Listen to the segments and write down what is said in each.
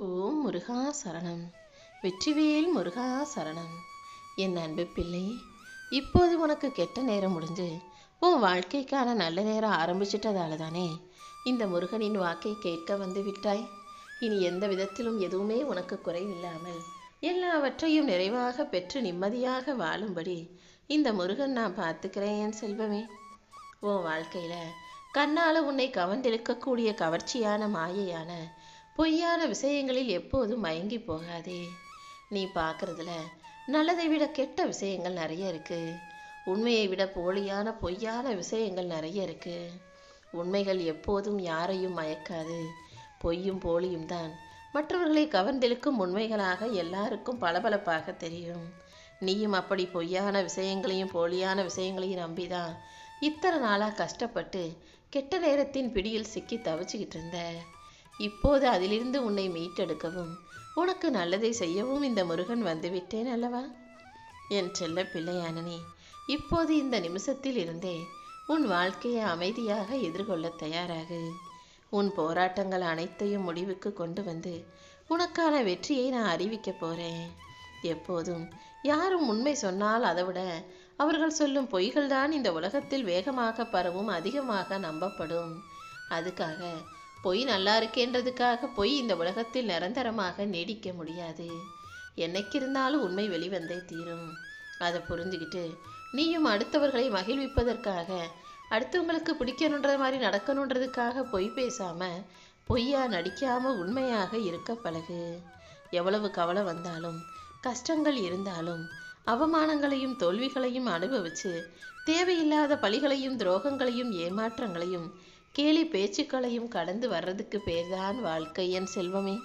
ஓம் முருகா சரணம் வெற்றிவேல் முருகா சரணம் என் அன்பு பிள்ளை இப்போது உனக்கு கெட்ட நேரம் முடிஞ்சு உன் வாழ்க்கைக்கான நல்ல நேரம் ஆரம்பிச்சிட்டதால தானே இந்த முருகனின் வாக்கை கேட்க வந்து விட்டாய். இனி எந்த விதத்திலும் எதுவுமே உனக்கு குறைவில்லாமல் எல்லாவற்றையும் நிறைவாக பெற்று நிம்மதியாக வாழும்படி இந்த முருகன் நான் பார்த்துக்கிறேன் என் செல்வமே. உன் வாழ்க்கையில கண்ணால உன்னை கவர்ந்திழுக்கக்கூடிய கவர்ச்சியான மாயையான பொய்யான விஷயங்களில் எப்போதும் மயங்கி போகாதே. நீ பார்க்கறதுல நல்லதை விட கெட்ட விஷயங்கள் நிறைய இருக்கு. உண்மையை விட போலியான பொய்யான விஷயங்கள் நிறைய இருக்கு. உண்மைகள் எப்போதும் யாரையும் மயக்காது. பொய்யும் போலியும் தான். மற்றவர்களை கவர்ந்திழுக்கும் உண்மைகளாக எல்லாருக்கும் பளபளப்பாக தெரியும். நீயும் அப்படி பொய்யான விஷயங்களையும் போலியான விஷயங்களையும் நம்பிதான் இத்தனை நாளாக கஷ்டப்பட்டு கெட்ட நேரத்தின் பிடியில் சிக்கி தவிச்சுக்கிட்டு இருந்த. இப்போது அதிலிருந்து உன்னை மீட்டெடுக்கவும் உனக்கு நல்லதை செய்யவும் இந்த முருகன் வந்துவிட்டேன் அல்லவா? என் செல்ல பிள்ளையானனே இப்போது இந்த நிமிஷத்தில் இருந்தே உன் வாழ்க்கையை அமைதியாக எதிர்கொள்ள தயாராகு. உன் போராட்டங்கள் அனைத்தையும் முடிவுக்கு கொண்டு வந்து உனக்கான வெற்றியை நான் அறிவிக்க போறேன். எப்போதும் யாரும் உண்மை சொன்னால் அதை விட அவர்கள் சொல்லும் பொய்கள்தான் இந்த உலகத்தில் வேகமாக பரவும் அதிகமாக நம்பப்படும். அதுக்காக பொய் நல்லா இருக்கேன்றதுக்காக பொய் இந்த உலகத்தில் நிரந்தரமாக நீடிக்க முடியாது. என்னைக்கு இருந்தாலும் உண்மை வெளிவந்தே தீரும். அதை புரிஞ்சுக்கிட்டு நீயும் அடுத்தவர்களை மகிழ்விப்பதற்காக அடுத்தவங்களுக்கு பிடிக்கணுன்ற மாதிரி நடக்கணுன்றதுக்காக பொய் பேசாம பொய்யா நடிக்காம உண்மையாக இருக்க பழகு. எவ்வளவு கவலை வந்தாலும் கஷ்டங்கள் இருந்தாலும் அவமானங்களையும் தோல்விகளையும் அனுபவிச்சு தேவையில்லாத பழிகளையும் துரோகங்களையும் ஏமாற்றங்களையும் கேலி பேச்சுக்களையும் கடந்து வர்றதுக்கு பேர்தான் வாழ்க்கை என் செல்வமே.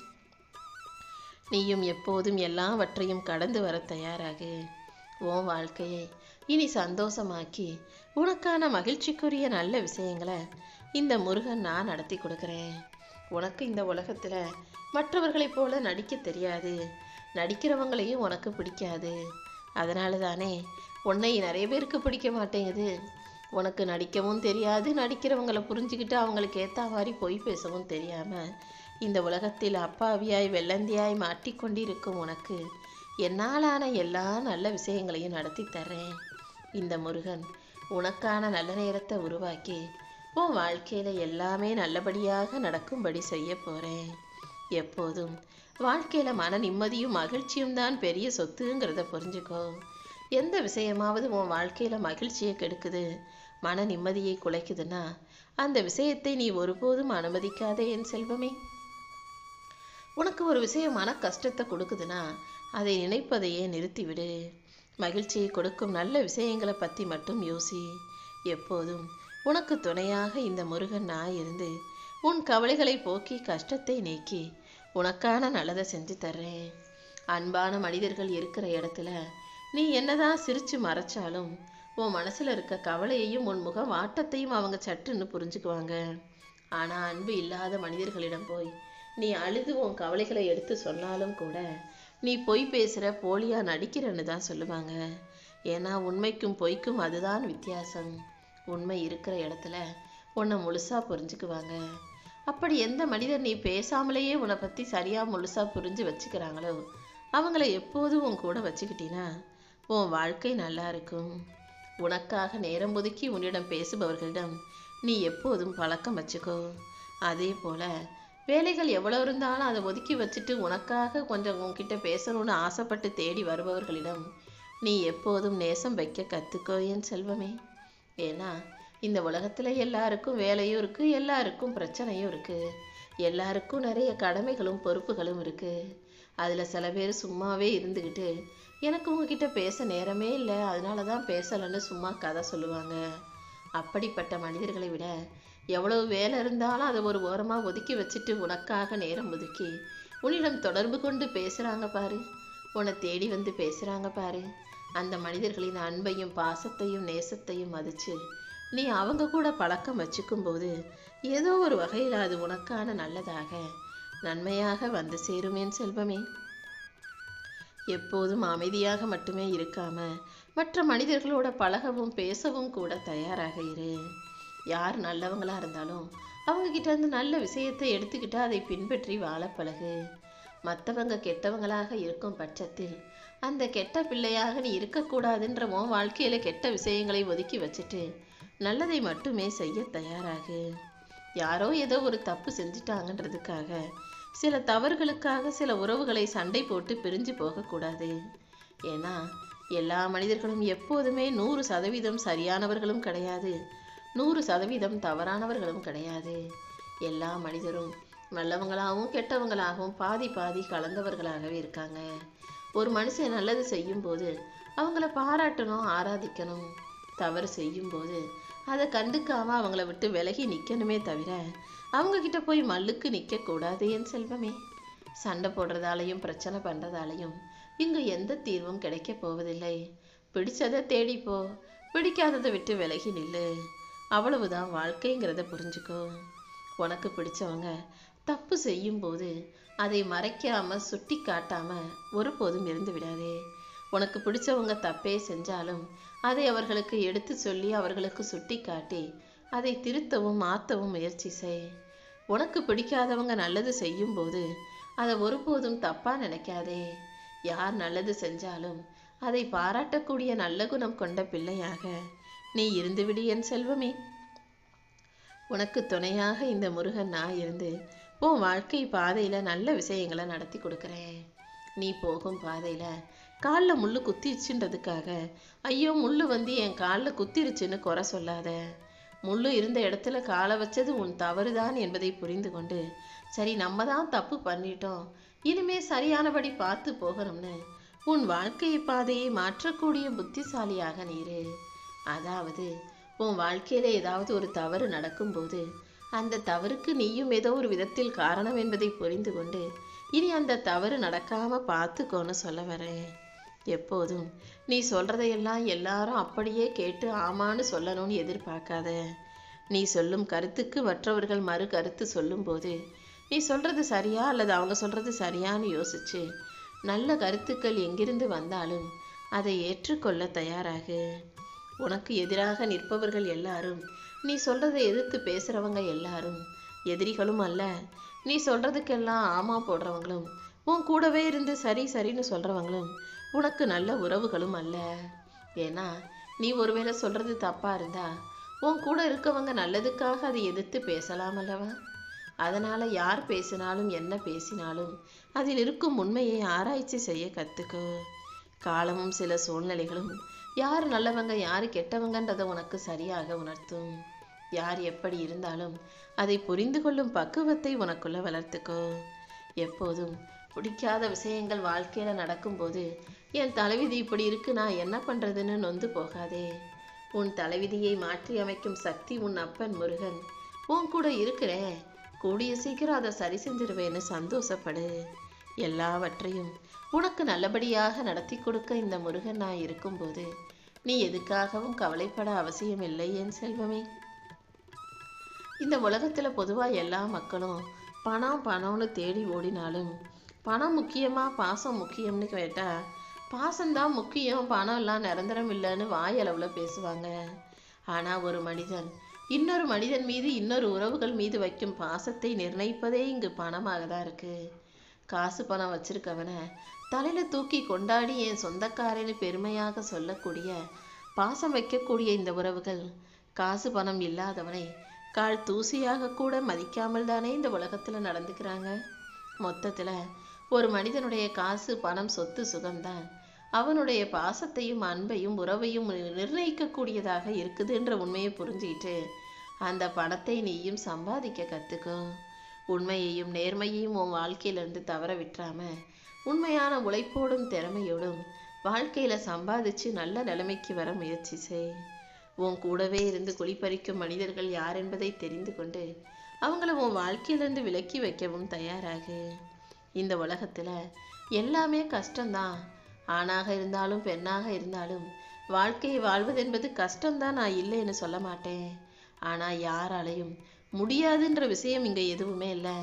நீயும் எப்போதும் எல்லாவற்றையும் கடந்து வர தயாராகு. உன் வாழ்க்கையை இனி சந்தோஷமாக்கி உனக்கான மகிழ்ச்சிக்குரிய நல்ல விஷயங்களை இந்த முருகன் நான் நடத்தி கொடுக்குறேன். உனக்கு இந்த உலகத்தில் மற்றவர்களைப் போல நடிக்க தெரியாது. நடிக்கிறவங்களையும் உனக்கு பிடிக்காது. அதனால தானே உன்னை நிறைய பேருக்கு பிடிக்க மாட்டேங்குது. உனக்கு நடிக்கவும் தெரியாது. நடிக்கிறவங்களை புரிஞ்சுக்கிட்டு அவங்களுக்கு ஏற்ற மாதிரி பொய் பேசவும் தெரியாமல் இந்த உலகத்தில் அப்பாவியாய் வெள்ளந்தியாய் மாட்டிக்கொண்டிருக்கும் உனக்கு என்னாலான எல்லா நல்ல விஷயங்களையும் நடத்தி தர்றேன். இந்த முருகன் உனக்கான நல்ல நேரத்தை உருவாக்கி உன் வாழ்க்கையில் எல்லாமே நல்லபடியாக நடக்கும்படி செய்ய போகிறேன் எப்போதும் வாழ்க்கையில் மன நிம்மதியும் மகிழ்ச்சியும் தான் பெரிய சொத்துங்கிறத புரிஞ்சுக்கோ. எந்த விஷயமாவது உன் வாழ்க்கையில் மகிழ்ச்சியை கெடுக்குது. மன நிம்மதியை குலைக்குதுன்னா அந்த விஷயத்தை நீ ஒருபோதும் அனுமதிக்காதே என் செல்வமே. உனக்கு ஒரு விஷயம் மன கஷ்டத்தை கொடுக்குதுன்னா அதை நினைப்பதையே நிறுத்திவிடு. மகிழ்ச்சியை கொடுக்கும் நல்ல விஷயங்களை பற்றி மட்டும் யோசி. எப்போதும் உனக்கு துணையாக இந்த முருகன் நான் இருந்து உன் கவலைகளை போக்கி கஷ்டத்தை நீக்கி உனக்கான நல்லதை செஞ்சு தர்றேன். அன்பான மனிதர்கள் இருக்கிற இடத்துல நீ என்னதான் சிரிச்சு மறைச்சாலும் உன் மனசுல இருக்க கவலையையும் உன் முக வாட்டத்தையும் அவங்க சட்டுன்னு புரிஞ்சுக்குவாங்க. ஆனா அன்பு இல்லாத மனிதர்களிடம் போய் நீ அழுது உன் கவலைகளை எடுத்து சொன்னாலும் கூட நீ பொய் பேசுற போலியா நடிக்கிறன்னு தான் சொல்லுவாங்க. ஏன்னா உண்மைக்கும் பொய்க்கும் அதுதான் வித்தியாசம். உண்மை இருக்கிற இடத்துல உன்னை முழுசா புரிஞ்சுக்குவாங்க. அப்படி எந்த மனிதர் நீ பேசாமலேயே உன்னை பத்தி சரியா முழுசா புரிஞ்சு வச்சுக்கிறாங்களோ அவங்கள எப்போதும் உன் கூட வச்சுக்கிட்டீன்னா உன் வாழ்க்கை நல்லா இருக்கும். உனக்காக நேரம் ஒதுக்கி உன்னிடம் பேசுபவர்களிடம் நீ எப்போதும் பழக்கம் வச்சுக்கோ. அதே போல வேலைகள் எவ்வளோ இருந்தாலும் அதை ஒதுக்கி வச்சுட்டு உனக்காக கொஞ்சம் உன்கிட்ட பேசணும்னு ஆசைப்பட்டு தேடி வருபவர்களிடம் நீ எப்போதும் நேசம் வைக்க கற்றுக்கோயேன் என் செல்வமே. ஏன்னா இந்த உலகத்தில் எல்லாருக்கும் வேலையும் இருக்குது எல்லாருக்கும் பிரச்சனையும் இருக்குது எல்லாருக்கும் நிறைய கடமைகளும் பொறுப்புகளும் இருக்குது அதில் சில பேர் சும்மாவே இருந்துக்கிட்டு எனக்கு உங்ககிட்ட பேச நேரமே இல்லை அதனால தான் பேசலைன்னு சும்மா கதை சொல்லுவாங்க. அப்படிப்பட்ட மனிதர்களை விட எவ்வளவு வேலை இருந்தாலும் அதை ஒரு ஓரமாக ஒதுக்கி வச்சுட்டு உனக்காக நேரம் ஒதுக்கி உன்னிடம் தொடர்பு கொண்டு பேசுகிறாங்க பாரு. உன்னை தேடி வந்து பேசுகிறாங்க பாரு. அந்த மனிதர்களின் அன்பையும் பாசத்தையும் நேசத்தையும் மதித்து நீ அவங்க கூட பழக்கம் வச்சுக்கும்போது ஏதோ ஒரு வகையில் அது உனக்கான நல்லதாக நன்மையாக வந்து சேரும் என் செல்வமே. எப்போதும் அமைதியாக மட்டுமே இருக்காம மற்ற மனிதர்களோட பழகவும் பேசவும் கூட தயாராக இரு. யார் நல்லவங்களா இருந்தாலும் அவங்க கிட்ட இருந்து நல்ல விஷயத்தை எடுத்துக்கிட்டு அதை பின்பற்றி வாழ பழகு. மற்றவங்க கெட்டவங்களாக இருக்கும் பட்சத்தில் அந்த கெட்ட பிள்ளையாக நீ இருக்கக்கூடாதுன்ற உன் வாழ்க்கையில கெட்ட விஷயங்களை ஒதுக்கி வச்சுட்டு நல்லதை மட்டுமே செய்ய தயாராகு. யாரோ ஏதோ ஒரு தப்பு செஞ்சிட்டாங்கன்றதுக்காக சில தவறுகளுக்காக சில உறவுகளை சண்டை போட்டு பிரிஞ்சு போகக்கூடாது. ஏன்னா எல்லா மனிதர்களும் எப்போதுமே நூறு சதவீதம் சரியானவர்களும் கிடையாது. நூறு சதவீதம் தவறானவர்களும் கிடையாது. எல்லா மனிதரும் நல்லவங்களாகவும் கெட்டவங்களாகவும் பாதி பாதி கலந்தவர்களாகவே இருக்காங்க. ஒரு மனுஷன் நல்லது செய்யும்போது அவங்கள பாராட்டணும் ஆராதிக்கணும். தவறு செய்யும்போது அதை கண்டுக்காமல் அவங்கள விட்டு விலகி நிற்கணுமே தவிர அவங்க கிட்ட போய் மல்லுக்கு நிற்க கூடாது என் செல்வமே. சண்டை போடுறதாலையும் பிரச்சனை பண்றதாலையும் இங்கே எந்த தீர்வும் கிடைக்க போவதில்லை. பிடிச்சதை தேடிப்போ பிடிக்காததை விட்டு விலகி நில்லு. அவ்வளவுதான் வாழ்க்கைங்கிறத புரிஞ்சுக்கோ. உனக்கு பிடிச்சவங்க தப்பு செய்யும்போது அதை மறைக்காம சுட்டி காட்டாம ஒருபோதும் இருந்து விடாதே. உனக்கு பிடிச்சவங்க தப்பே செஞ்சாலும் அதை அவர்களுக்கு எடுத்து சொல்லி அவர்களுக்கு சுட்டி காட்டி அதை திருத்தவும் மாற்றவும் முயற்சி செய். உனக்கு பிடிக்காதவங்க நல்லது செய்யும்போது அதை ஒருபோதும் தப்பாக நினைக்காதே. யார் நல்லது செஞ்சாலும் அதை பாராட்டக்கூடிய நல்ல குணம் கொண்ட பிள்ளையாக நீ இருந்துவிடு என் செல்வமே. உனக்கு துணையாக இந்த முருகன் நான் இருந்து உன் வாழ்க்கை பாதையில் நல்ல விஷயங்களை நடத்தி கொடுக்குறேன். நீ போகும் பாதையில் காலில் முள் குத்திருச்சுன்றதுக்காக ஐயோ முள் வந்து என் காலில் குத்திருச்சுன்னு குறை சொல்லாத. முள்ளு இருந்த இடத்துல காலை வச்சது உன் தவறுதான் என்பதை புரிந்து கொண்டு சரி நம்ம தான் தப்பு பண்ணிட்டோம். இனிமே சரியானபடி பார்த்து போகணும்னு. உன் வாழ்க்கை பாதையை மாற்றக்கூடிய புத்திசாலியாக நீரு. அதாவது உன் வாழ்க்கையில ஏதாவது ஒரு தவறு நடக்கும்போது அந்த தவறுக்கு நீயும் ஏதோ ஒரு விதத்தில் காரணம் என்பதை புரிந்து கொண்டு இனி அந்த தவறு நடக்காம பார்த்துக்கோன்னு சொல்ல வரேன். எப்போதும். நீ சொல்றதையெல்லாம் எல்லாரும் அப்படியே கேட்டு ஆமான்னு சொல்லணும்னு எதிர்பார்க்காத. நீ சொல்லும் கருத்துக்கு மற்றவர்கள் மறு கருத்து சொல்லும்போது நீ சொல்றது சரியா அல்லது அவங்க சொல்றது சரியான்னு யோசிச்சு நல்ல கருத்துக்கள் எங்கிருந்து வந்தாலும் அதை ஏற்றுக்கொள்ள தயாராகு. உனக்கு எதிராக நிற்பவர்கள் எல்லாரும் நீ சொல்றதை எதிர்த்து பேசுறவங்க எல்லாரும் எதிரிகளும் அல்ல. நீ சொல்றதுக்கெல்லாம் ஆமா போடுறவங்களும் உன் கூடவே இருந்து சரி சரின்னு சொல்றவங்களும் உனக்கு நல்ல உறவுகளும் அல்ல. ஏன்னா நீ ஒருவேளை சொல்றது தப்பா இருந்தா உன் கூட இருக்கவங்க நல்லதுக்காக அதை எதிர்த்து பேசலாம் அல்லவா? அதனால யார் பேசினாலும் என்ன பேசினாலும் அதில் இருக்கும் உண்மையை ஆராய்ச்சி செய்ய கத்துக்கோ. காலமும் சில சூழ்நிலைகளும் யார் நல்லவங்க யார் கெட்டவங்கன்றதை உனக்கு சரியாக உணர்த்தும். யார் எப்படி இருந்தாலும் அதை புரிந்து கொள்ளும் பக்குவத்தை உனக்குள்ள வளர்த்துக்கோ. எப்போதும் பிடிக்காத விஷயங்கள் வாழ்க்கையில நடக்கும்போது என் தலைவிதி இப்படி இருக்கு நான் என்ன பண்றதுன்னு நொந்து போகாதே. உன் தலைவிதியை மாற்றி அமைக்கும் சக்தி உன் அப்பன் முருகன். உன் கூட இருக்கிறேன். கூடிய சீக்கிரம் அதை சரி செஞ்சிருவேன்னு சந்தோஷப்படு. எல்லாவற்றையும் உனக்கு நல்லபடியாக நடத்தி கொடுக்க இந்த முருகன் நான் இருக்கும்போது நீ எதுக்காகவும் கவலைப்பட அவசியம் இல்லை என் செல்வமே. இந்த உலகத்துல பொதுவா எல்லா மக்களும் பணம் பணம்னு தேடி ஓடினாலும் பணம் முக்கியமா பாசம் முக்கியம்னு கேட்டால் பாசம்தான் முக்கியம் பணம் எல்லாம் நிரந்தரம் இல்லைன்னு வாயளவில் பேசுவாங்க. ஆனால் ஒரு மனிதன் இன்னொரு மனிதன் மீது இன்னொரு உறவுகள் மீது வைக்கும் பாசத்தை நிர்ணயிப்பதே இங்கு பணமாக தான் இருக்கு. காசு பணம் வச்சிருக்கவனை தலையில தூக்கி கொண்டாடி என் சொந்தக்காரன்னு பெருமையாக சொல்லக்கூடிய பாசம் வைக்கக்கூடிய இந்த உறவுகள் காசு பணம் இல்லாதவனை கால் தூசியாக கூட மதிக்காமல் தானே இந்த உலகத்தில் நடந்துக்கிறாங்க. மொத்தத்தில் ஒரு மனிதனுடைய காசு பணம் சொத்து சுகம்தான். அவனுடைய பாசத்தையும் அன்பையும் உறவையும் நிர்ணயிக்கக்கூடியதாக இருக்குதுன்ற உண்மையை புரிஞ்சுக்கிட்டு அந்த பணத்தை நீயும் சம்பாதிக்க கற்றுக்கோ உண்மையையும் நேர்மையையும் உன் வாழ்க்கையிலிருந்து தவற விட்டுறாம உண்மையான உழைப்போடும் திறமையோடும் வாழ்க்கையில சம்பாதிச்சு நல்ல நிலைமைக்கு வர முயற்சி செய். உன் கூடவே இருந்து குளிப்பறிக்கும் மனிதர்கள் யார் என்பதை தெரிந்து கொண்டு அவங்கள உன் வாழ்க்கையிலிருந்து விலக்கி வைக்கவும் தயாராகு. இந்த உலகத்தில் எல்லாமே கஷ்டம்தான். ஆணாக இருந்தாலும் பெண்ணாக இருந்தாலும் வாழ்க்கையை வாழ்வது என்பது கஷ்டம்தான் நான் இல்லைன்னு சொல்ல மாட்டேன். ஆனால் யாராலையும் முடியாதுன்ற விஷயம் இங்கே எதுவுமே இல்லை.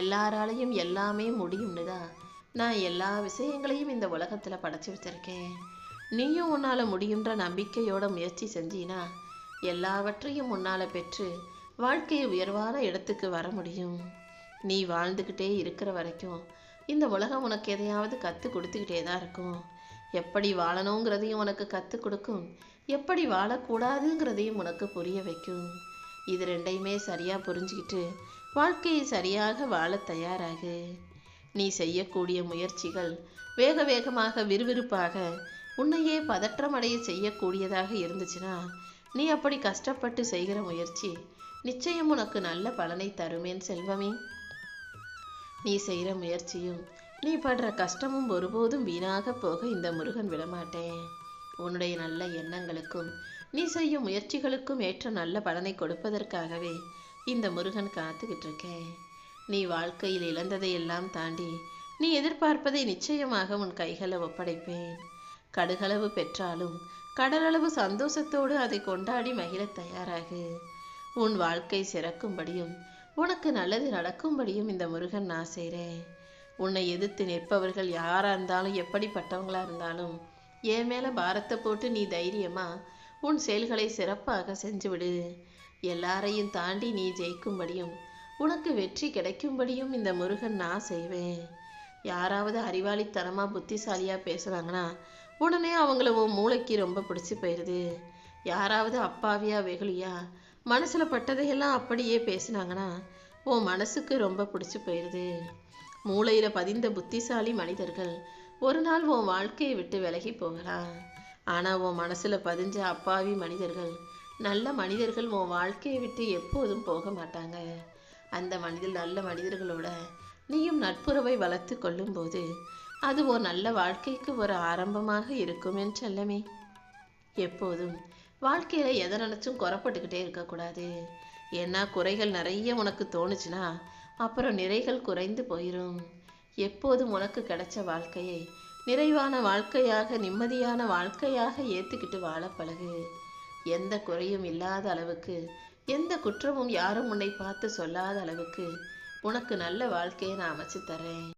எல்லாராலையும் எல்லாமே முடியும்னு தான் நான் எல்லா விஷயங்களையும் இந்த உலகத்தில் படைச்சி வச்சிருக்கேன். நீயும் உன்னால் முடியுன்ற நம்பிக்கையோட முயற்சி செஞ்சினா எல்லாவற்றையும் உன்னால் பெற்று வாழ்க்கையை உயர்வான இடத்துக்கு வர முடியும். நீ வாழ்ந்துக்கிட்டே இருக்கிற வரைக்கும் இந்த உலகம் உனக்கு எதையாவது கற்றுக் கொடுத்துக்கிட்டே தான் இருக்கும். எப்படி வாழணுங்கிறதையும் உனக்கு கற்றுக் கொடுக்கும். எப்படி வாழக்கூடாதுங்கிறதையும் உனக்கு புரிய வைக்கும். இது ரெண்டையுமே சரியாக புரிஞ்சுக்கிட்டு வாழ்க்கையை சரியாக வாழ தயாராகு. நீ செய்யக்கூடிய முயற்சிகள் வேக வேகமாக விறுவிறுப்பாக உன்னையே பதற்றமடைய செய்யக்கூடியதாக இருந்துச்சுன்னா நீ அப்படி கஷ்டப்பட்டு செய்கிற முயற்சி நிச்சயம் உனக்கு நல்ல பலனை தருமேன் செல்வமே. நீ செய்கிற முயற்சியும் நீ படுற கஷ்டமும் ஒருபோதும் வீணாக போக இந்த முருகன் விடமாட்டேன். உன்னுடைய நல்ல எண்ணங்களுக்கும் நீ செய்யும் முயற்சிகளுக்கும் ஏற்ற நல்ல பலனை கொடுப்பதற்காகவே இந்த முருகன் காத்துக்கிட்டு இருக்கேன் நீ வாழ்க்கையில் இழந்ததை எல்லாம் தாண்டி நீ எதிர்பார்ப்பதை நிச்சயமாக உன் கைகளை ஒப்படைப்பேன். கடுகளவு பெற்றாலும் கடலளவு சந்தோஷத்தோடு அதை கொண்டாடி மகிழ தயாராகு. உன் வாழ்க்கை சிறக்கும்படியும் உனக்கு நல்லது நடக்கும்படியும் இந்த முருகன் நான் செய்கிறேன் உன்னை எதிர்த்து நிற்பவர்கள் யாராக இருந்தாலும் எப்படிப்பட்டவங்களா இருந்தாலும் என் மேலே பாரத்தை போட்டு நீ தைரியமா உன் செயல்களை சிறப்பாக செஞ்சுவிடு. எல்லாரையும் தாண்டி நீ ஜெயிக்கும்படியும் உனக்கு வெற்றி கிடைக்கும்படியும் இந்த முருகன் நான் செய்வேன். யாராவது அறிவாளித்தனமாக புத்திசாலியாக பேசுகிறாங்கன்னா உடனே அவங்கள உன் மூளைக்கு ரொம்ப பிடிச்சி போயிடுது. யாராவது அப்பாவியா வெகுளியா மனசில் பட்டதையெல்லாம் அப்படியே பேசுனாங்கன்னா உன் மனசுக்கு ரொம்ப பிடிச்சி போயிடுது மூளையில் பதிந்த புத்திசாலி மனிதர்கள் ஒரு நாள் உன் வாழ்க்கையை விட்டு விலகி போகலாம். ஆனால் உன் மனசில் பதிஞ்ச அப்பாவி மனிதர்கள் நல்ல மனிதர்கள் உன் வாழ்க்கையை விட்டு எப்போதும் போக மாட்டாங்க. அந்த மனிதர் நல்ல மனிதர்களோட நீயும் நட்புறவை வளர்த்து கொள்ளும்போது அது ஒரு நல்ல வாழ்க்கைக்கு ஒரு ஆரம்பமாக இருக்கும் என் செல்லமே. எப்போதும் வாழ்க்கையில எதை நினைச்சும் குறப்பட்டுக்கிட்டே இருக்கக்கூடாது. ஏன்னா குறைகள் நிறைய உனக்கு தோணுச்சுன்னா அப்புறம் நிறைகள் குறைந்து போயிடும் எப்போதும் உனக்கு கிடைச்ச வாழ்க்கையை நிறைவான வாழ்க்கையாக நிம்மதியான வாழ்க்கையாக ஏத்துக்கிட்டு வாழ பழகு. எந்த குறையும் இல்லாத அளவுக்கு எந்த குற்றமும் யாரும் உன்னை பார்த்து சொல்லாத அளவுக்கு உனக்கு நல்ல வாழ்க்கையை நான் அமைச்சு தரேன்